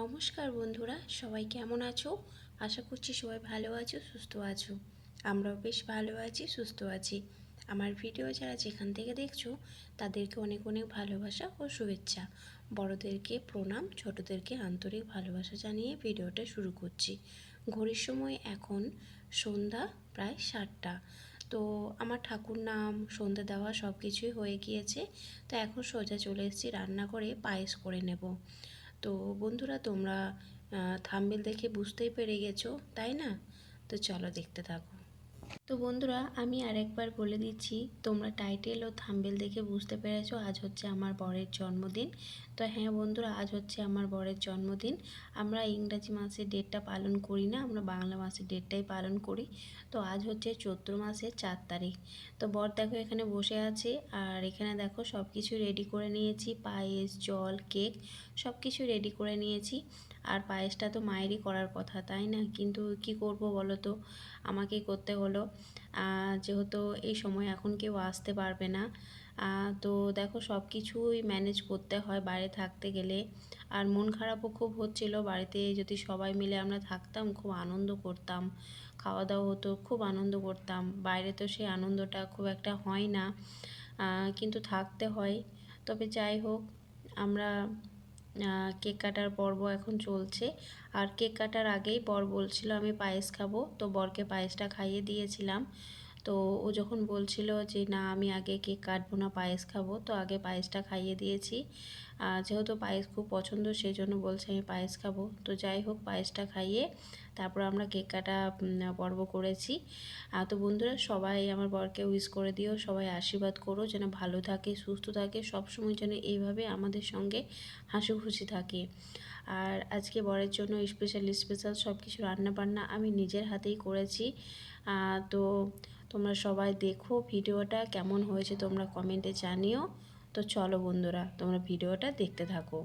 নমস্কার বন্ধুরা, সবাই কেমন আছো? আশা করছি সবাই ভালো আছো, সুস্থ আছো। আমরাও বেশ ভালো আছি, সুস্থ আছি। আমার ভিডিও যারা যেখান থেকে দেখছ, তাদেরকে অনেক অনেক ভালোবাসা ও শুভেচ্ছা। বড়দেরকে প্রণাম, ছোটদেরকে আন্তরিক ভালোবাসা জানিয়ে ভিডিওটা শুরু করছি। ঘড়ির সময় এখন সন্ধ্যা প্রায় সাতটা। তো আমার ঠাকুর নাম, সন্ধ্যা দেওয়া সব কিছুই হয়ে গিয়েছে। তো এখন সোজা চলে এসেছি রান্না করে পায়েস করে নেব। তো বন্ধুরা তোমরা থাম্বেল দেখে বুঝতেই পেরে গেছো তাই না? তো চলো দেখতে থাকো। তো বন্ধুরা, আমি আরেকবার বলে দিচ্ছি, তোমরা টাইটেল ও থাম্বেল দেখে বুঝতে পেরেছ, আজ হচ্ছে আমার বরের জন্মদিন। তো হ্যাঁ বন্ধুরা, আজ হচ্ছে আমার বরের জন্মদিন। আমরা ইংরাজি মাসের ডেটটা পালন করি না, আমরা বাংলা মাসের ডেটটাই পালন করি। তো আজ হচ্ছে চৈত্র মাসের চার তারিখ। তো বর দেখো এখানে বসে আছে, আর এখানে দেখো সব কিছু রেডি করে নিয়েছি, পায়েস, জল কেক সব কিছু রেডি করে নিয়েছি। আর পায়েসটা তো মায়েরই করার কথা, তাই না? কিন্তু কি করব বলো তো? আমাকেই করতে হলো। যেহেতু এই সময় এখন কেউ আসতে পারবে না তো দেখো সব কিছুই ম্যানেজ করতে হয় বাইরে থাকতে গেলে। আর মন খারাপও খুব হচ্ছিল, বাড়িতে যদি সবাই মিলে আমরা থাকতাম খুব আনন্দ করতাম খাওয়া দাওয়া হতো, খুব আনন্দ করতাম। বাইরে তো সেই আনন্দটা খুব একটা হয় না কিন্তু থাকতে হয়। তবে যাই হোক, আমরা কেক কাটার পর্ব এখন চলছে। আর কেক কাটার আগেই বর বলছিল, আমি পায়েস খাব। তো বরকে পায়েসটা খাইয়ে দিয়েছিলাম। তো ও যখন বলছিল যে, না, আমি আগে কেক কাটবো না, পায়েস খাব। তো আগে পায়েসটা খাইয়ে দিয়েছি। যেহেতু পায়েস খুব পছন্দ সেই জন্য বলছে আমি পায়েস খাব। তো যাই হোক, পায়েসটা খাইয়ে তারপর আমরা কেক কাটা পর্ব করেছি। তো বন্ধুরা, সবাই আমার বরকে উইশ করে দিও, সবাই আশীর্বাদ করো, যেন ভালো থাকে, সুস্থ থাকে, সবসময় যেন এইভাবে আমাদের সঙ্গে হাসি খুশি থাকে। আর আজকে বরের জন্য স্পেশাল স্পেশাল সব কিছু রান্নাবান্না আমি নিজের হাতেই করেছি। তো তোমরা সবাই দেখো ভিডিওটা কেমন হয়েছে, তোমরা কমেন্টে জানিও। তো চলো বন্ধুরা, তোমরা ভিডিওটা দেখতে থাকো।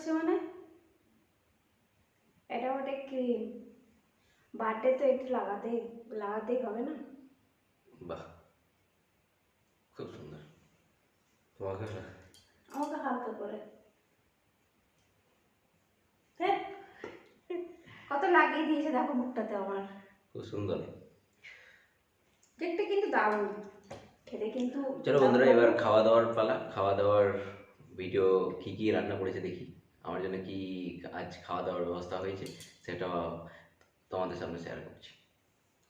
চালু মানে? এটা ওটা ক্রিম বার্থডে তো একটু লাগাতেই লাগাতেই হবে না? বাহ খুব সুন্দর। তোমাকে না আমাকে হালকা করে। কত লাগিয়ে দিয়েছে দেখো মুখটাতে আমার। খুব সুন্দর। কেকটা কিন্তু দারুণ। খেতে কিন্তু চলো বন্ধুরা এবার খাওয়া দাওয়ার পালা। খাওয়া দাওয়ার ভিডিও কি কি রান্না করেছে দেখি। আমার জন্য কি আজ খাওয়া দাওয়ার ব্যবস্থা হয়েছে সেটা তোমাদের সামনে শেয়ার করছি।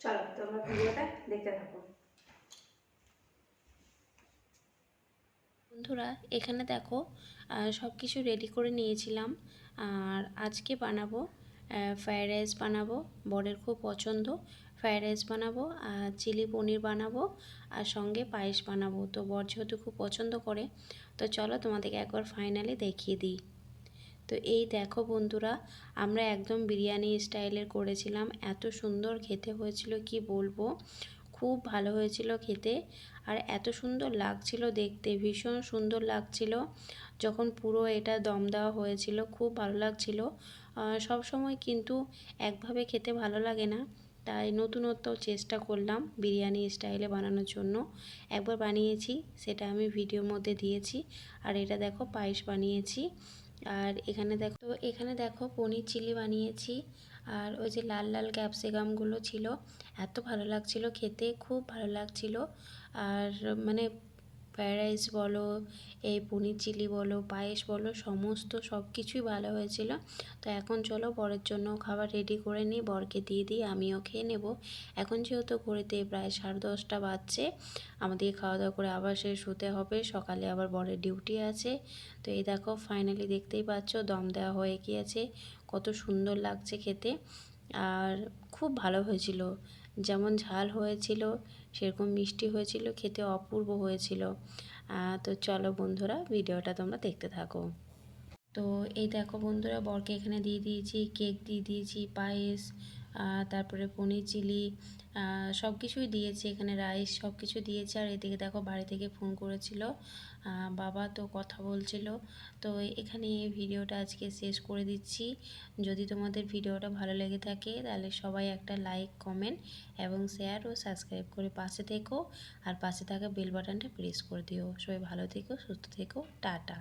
চলো তোমরা ভিডিওটা দেখতে থাকো। বন্ধুরা এখানে দেখো সব কিছু রেডি করে নিয়েছিলাম। আর আজকে বানাবো ফ্রায়েড রাইস বানাবো বরের খুব পছন্দ। ফ্রায়েড রাইস বানাবো আর চিলি পনির বানাবো আর সঙ্গে পায়েস বানাবো। তো বর যেহেতু খুব পছন্দ করে তো চলো তোমাদেরকে একবার ফাইনালি দেখিয়ে দিই। তো এই দেখো বন্ধুরা, আমরা একদম বিরিয়ানি স্টাইলের করেছিলাম। এত সুন্দর খেতে হয়েছিল, কি বলব? খুব ভালো হয়েছিল খেতে। আর এত সুন্দর লাগছিল দেখতে, ভীষণ সুন্দর লাগছিল। যখন পুরো এটা দম দেওয়া হয়েছিল, খুব ভালো লাগছিল। সব সময় কিন্তু একভাবে খেতে ভালো লাগে না। তাই নতুনত্ব চেষ্টা করলাম বিরিয়ানি স্টাইলে বানানোর জন্য। একবার বানিয়েছি, সেটা আমি ভিডিওর মধ্যে দিয়েছি। আর এটা দেখো পায়েস বানিয়েছি। আর এখানে দেখো, তো এখানে দেখো পনির চিলি বানিয়েছি। আর ওই যে লাল লাল ক্যাপসিকামগুলো ছিল, এত ভালো লাগছিল, খেতে খুব ভালো লাগছিল। আর মানে ফ্রায়েড রাইস বলো, এই পনির চিলি বলো, পায়েস বলো, সমস্ত সব কিছুই ভালো হয়েছিল। তো এখন চলো বরের জন্য খাবার রেডি করে নিই, বরকে দিয়ে দিই, আমিও খেয়ে নেব। এখন যেহেতু ঘড়িতে প্রায় সাড়ে দশটা বাজছে, আমাদের খাওয়া দাওয়া করে আবার সে শুতে হবে, সকালে আবার বরের ডিউটি আছে। তো এই দেখো ফাইনালি দেখতেই পাচ্ছ, দম দেওয়া হয়ে গিয়েছে। কত সুন্দর লাগছে খেতে। আর খুব ভালো হয়েছিল। যেমন ঝাল হয়েছিল, সেরকম মিষ্টি হয়েছিল, খেতে অপূর্ব হয়েছিল। তো চলো বন্ধুরা, ভিডিওটা তোমরা দেখতে থাকো। তো এই দেখো বন্ধুরা, বরকে এখানে দিয়ে দিয়েছি, কেক দিয়ে দিয়েছি, পায়েস তারপরে পনির চিলি সব কিছুই দিয়েছি, এখানে রাইস সব কিছু দিয়েছে, আর এদিকে দেখো বাড়ি থেকে ফোন করেছিল। বাবা তো কথা বলছিল। তো এখানে ভিডিওটা আজকে শেষ করে দিচ্ছি। যদি তোমাদের ভিডিওটা ভালো লেগে থাকে, তাহলে সবাই একটা লাইক, কমেন্ট এবং শেয়ার ও সাবস্ক্রাইব করে পাশে থেকো। আর পাশে থাকা বেল বাটনটা প্রেস করে দিও। সবাই ভালো থেকো, সুস্থ থেকো। টাটা।